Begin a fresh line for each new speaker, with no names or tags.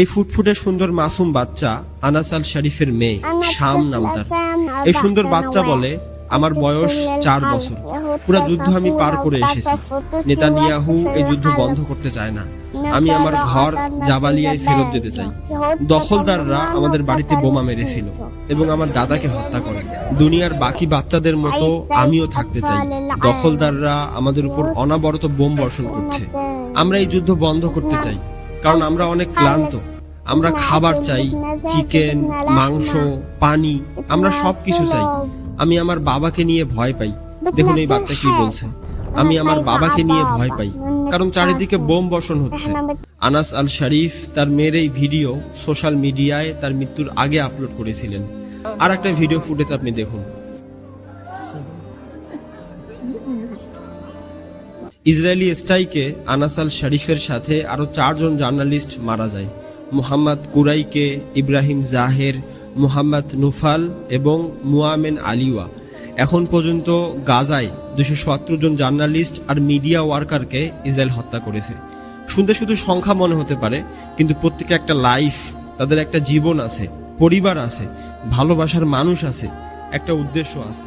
এই ফুটফুটে সুন্দর মাসুম বাচ্চা আনাস আল শরীফের মেয়ে শাম নাম তার। এই সুন্দর বাচ্চা বলে আমার বয়স চার বছর। পুরো যুদ্ধ আমি পার করে এসেছি। নেতানিয়াহু এই যুদ্ধ বন্ধ করতে চায় না। আমি আমার ঘর জাবালিয়ায় ফেরত যেতে চাই। দখলদাররা আমাদের বাড়িতে বোমা মেরেছিল এবং আমার দাদাকে হত্যা করে। দুনিয়ার বাকি বাচ্চাদের মতো আমিও থাকতে চাই। দখলদাররা আমাদের উপর অনাবরত বোম বর্ষণ করছে। আমরা এই যুদ্ধ বন্ধ করতে চাই। কারণ আমরা অনেক ক্লান্ত। আমরা খাবার চাই, চিকেন, মাংস, পানি, আমরা সব কিছু চাই। আমি আমার বাবাকে নিয়ে ভয় পাই। দেখুন এই বাচ্চা কি বলছে। আমি আমার বাবাকে নিয়ে ভয় পাই, কারণ চারিদিকে বোম বর্ষণ হচ্ছে। আনাস আল শরীফ তার মেয়ের এই ভিডিও সোশ্যাল মিডিয়ায় তার মৃত্যুর আগে আপলোড করেছিলেন। আর একটা ভিডিও ফুটেজ আপনি দেখুন। ইসরায়েলি স্ট্রাইকে আনাসাল শরীফের সাথে আরও চারজন জার্নালিস্ট মারা যায়। মুহাম্মদ কুরাইকে, ইব্রাহিম জাহের, মুহাম্মদ নুফাল এবং মুয়ামেন আলিওয়া। এখন পর্যন্ত গাজায় দুশো সত্তর জন জার্নালিস্ট আর মিডিয়া ওয়ার্কারকে ইসরায়েল হত্যা করেছে। শুনতে শুধু সংখ্যা মনে হতে পারে, কিন্তু প্রত্যেকে একটা লাইফ, তাদের একটা জীবন আছে, পরিবার আছে, ভালোবাসার মানুষ আছে, একটা উদ্দেশ্য আছে।